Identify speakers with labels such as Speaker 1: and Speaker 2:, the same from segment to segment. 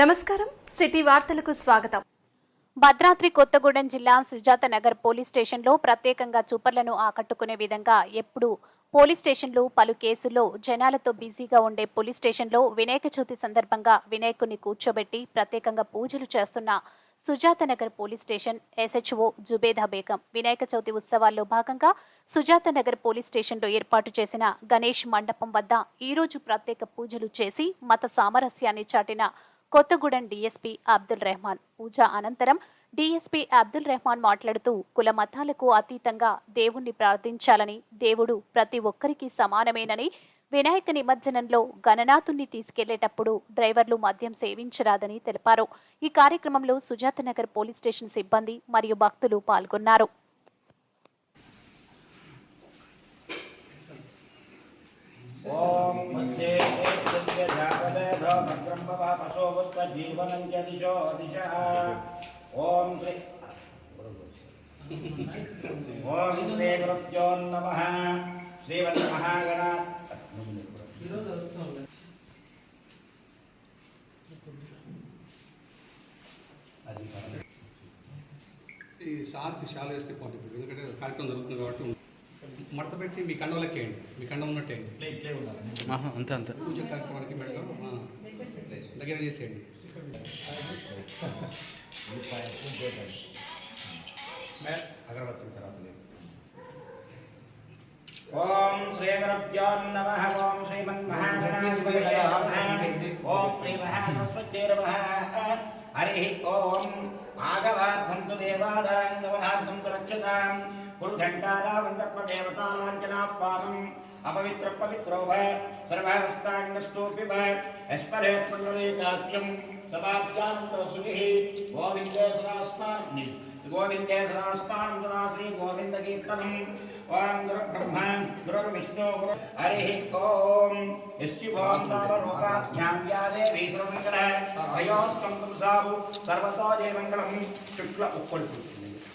Speaker 1: నమస్కారం. సిటీ వార్తలకు స్వాగతం.
Speaker 2: భద్రాద్రి కొత్తగూడెం జిల్లా సుజాత నగర్ పోలీస్ స్టేషన్లో ప్రత్యేకంగా చూపర్లను ఆకట్టుకునే విధంగా ఎప్పుడూ పోలీస్ స్టేషన్లు పలు కేసుల్లో జనాలతో బిజీగా ఉండే పోలీస్ స్టేషన్లో వినాయక చవితి సందర్భంగా వినాయకుని కూర్చోబెట్టి ప్రత్యేకంగా పూజలు చేస్తున్న Sujatha Nagar police station SHO Zubeda Begum. Vinayaka Chavithi ఉత్సవాల్లో భాగంగా సుజాత నగర్ పోలీస్ స్టేషన్లో ఏర్పాటు చేసిన గణేష్ మండపం వద్ద ఈరోజు ప్రత్యేక పూజలు చేసి మత సామరస్యాన్ని చాటిన కొత్తగూడెం డీఎస్పీ అబ్దుల్ రెహమాన్ పూజ అనంతరం డీఎస్పీ అబ్దుల్ రెహమాన్ మాట్లాడుతూ కుల మతాలకు అతీతంగా దేవుణ్ణి ప్రార్థించాలని దేవుడు ప్రతి ఒక్కరికి సమానమేనని వినాయక నిమజ్జనంలో గణనాథుణ్ణి తీసుకెళ్ళేటప్పుడు డ్రైవర్లు మద్యం సేవించరాదని తెలిపారు. ఈ కార్యక్రమంలో సుజాతనగర్ పోలీస్ స్టేషన్ సిబ్బంది మరియు భక్తులు పాల్గొన్నారు.
Speaker 3: भद्रं भव पशोपुत्रजीवनं च दिशो दिशः ॐ श्री ॐ श्री गुरुभ्यो नमः श्रीमन्महागणा
Speaker 4: ఈ సార్కి షాల్ వేస్తే పోటీ ఇప్పుడు ఎందుకంటే కార్యక్రమం జరుగుతుంది కాబట్టి మడత పెట్టి మీ కండంలోకి వేయండి మీ కండం ఉన్నట్టు వేయండి
Speaker 5: ఆహా, అంతే అంతే
Speaker 4: పూజ కార్యక్రమానికి మెడలో ఆ, దగ్గర చేసేయండి
Speaker 3: అగరబత్తి తర్వాత ఓం శ్రీ గురుభ్యో నమః ఓం శ్రీమన్మహాగణాధిపతయే నమః ఓం శ్రీ మహాసరస్వత్యై నమః హరి ఓం ఆగవార్థం తు దేవాదాంగవనార్థం తు రక్షతాం कुरुघण्टारावन्तत्वदेवतानाञ्जनापादम् अपवित्रपवित्रो भय सर्वावस्थाङ्गस्तोऽपि भय यस्परेत्पुण्डरीकाख्यम् सदाब्जान्तरसुनिः गोविन्देशरास्मानि गोविन्देशरास्मान् तदा श्रीगोविन्दकीर्तनम्। ओम् गुरुब्रह्म, गुरुर्विष्णु, गुरु हरिः ओम्। यस्युभोन्तावलोकाभ्याङ्ग्यादेवी सुरमङ्गलः सर्वयोस्तम् साधु सर्वतो जयमङ्गलम् शुक्ल उपलब्ध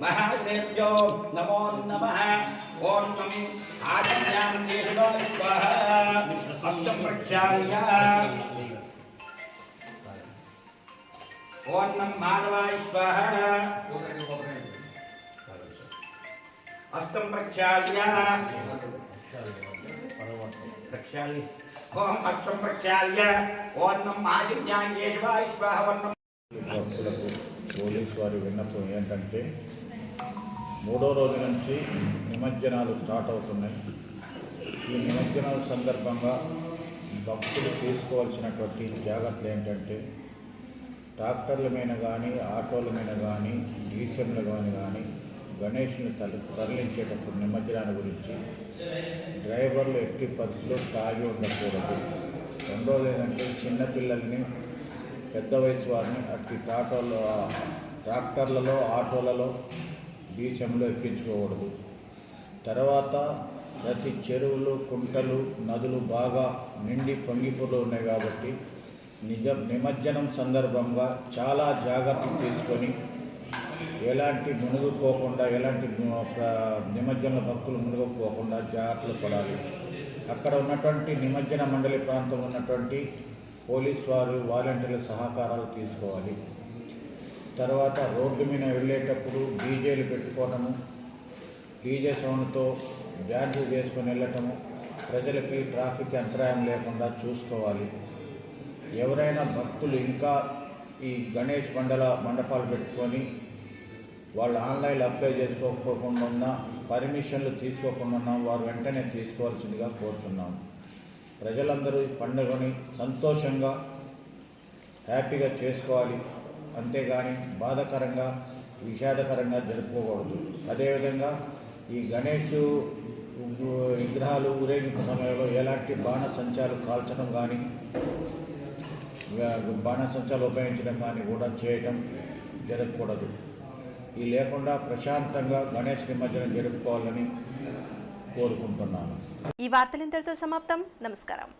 Speaker 3: మంగళాయుధం వరం లాభస్తేషాం నిజస్తేషాం వరస్తేషాం పరావః వేషాం జీవర్ష్యాభో హృదయస్థో జనార్దనః ఆగవాప బృహత్తారం దాతాం నమః అరుంధనస్యాభ్యాం నమః శ్రీ సీతారామాభ్యాం నమః సర్వేభ్యో బ్రాహ్మణేభ్యో మహాజనేభ్యో నమో నమః ఓం నం ఆదిత్యాం దేశలో స్వాహ అష్టం ప్రక్షాళ్య ఓం నం మాధవాయ స్వాహ అష్టం ప్రక్షాళ్య ప్రక్షాళ్య ఓం అష్టం ప్రక్షాళ్య ఓం నం ఆదిత్యాం దేశవాయ స్వాహ ఓం నం
Speaker 6: భక్తులకు పోలీసు వారి విన్నపం ఏంటంటే మూడో రోజు నుంచి నిమజ్జనాలు స్టార్ట్ అవుతున్నాయి. ఈ నిమజ్జనాల సందర్భంగా భక్తులు తీసుకోవాల్సినటువంటి జాగ్రత్తలు ఏంటంటే ట్రాక్టర్ల మీద కానీ ఆటోల మీద కానీ డీసీఎంల కానీ కానీ గణేష్ని తరలి తరలించేటప్పుడు నిమజ్జనాల గురించి డ్రైవర్లు ఎట్టి పరిస్థితుల్లో తాగి ఉండకూడదు. రెండోది ఏంటంటే చిన్నపిల్లల్ని పెద్ద వయసు వారిని అట్టి టాటోలో ట్రాక్టర్లలో ఆటోలలో దేశంలో ఎక్కించుకోకూడదు. తర్వాత ప్రతి చెరువులు కుంటలు నదులు బాగా నిండి పొంగిపోతూ ఉన్నాయి కాబట్టి నిజ నిమజ్జనం సందర్భంగా చాలా జాగ్రత్తలు తీసుకొని ఎలాంటి మునుగుపోకుండా ఎలాంటి నిమజ్జన భక్తులు మునుగుపోకుండా జాగ్రత్తలు పడాలి. అక్కడ ఉన్నటువంటి నిమజ్జన మండలి ప్రాంతం ఉన్నటువంటి పోలీస్ వారు వాలంటీర్ల సహకారాలు తీసుకోవాలి. తర్వాత రోడ్డు మీద వెళ్ళేటప్పుడు డీజేలు పెట్టుకోవడము డీజే సౌండ్తో బ్యాగ్లు చేసుకొని వెళ్ళటము ప్రజలకి ట్రాఫిక్ అంతరాయం లేకుండా చూసుకోవాలి. ఎవరైనా భక్తులు ఇంకా ఈ గణేష్ మండల మండపాలు పెట్టుకొని వాళ్ళు ఆన్లైన్ అప్లై చేసుకోకపోకుండా ఉన్నా పర్మిషన్లు తీసుకోకుండా ఉన్నా వారు వెంటనే తీసుకోవాల్సిందిగా కోరుతున్నాం. ప్రజలందరూ ఈ పండుగని సంతోషంగా హ్యాపీగా చేసుకోవాలి. అంతేగాని బాధకరంగా విషాదకరంగా జరుపుకోకూడదు. అదేవిధంగా ఈ గణేష్ విగ్రహాలు ఊరేగింపు సమయంలో ఎలాంటి బాణ సంచాలు కాల్చడం కానీ బాణసంచాలు ఉపయోగించడం కానీ కూడా చేయటం జరగకూడదు. ఈ లేకుండా ప్రశాంతంగా గణేష్ నిమజ్జనం జరుపుకోవాలని కోరుకుంటున్నాను.
Speaker 1: ఈ వార్తలు ఇంతటితో సమాప్తం. నమస్కారం.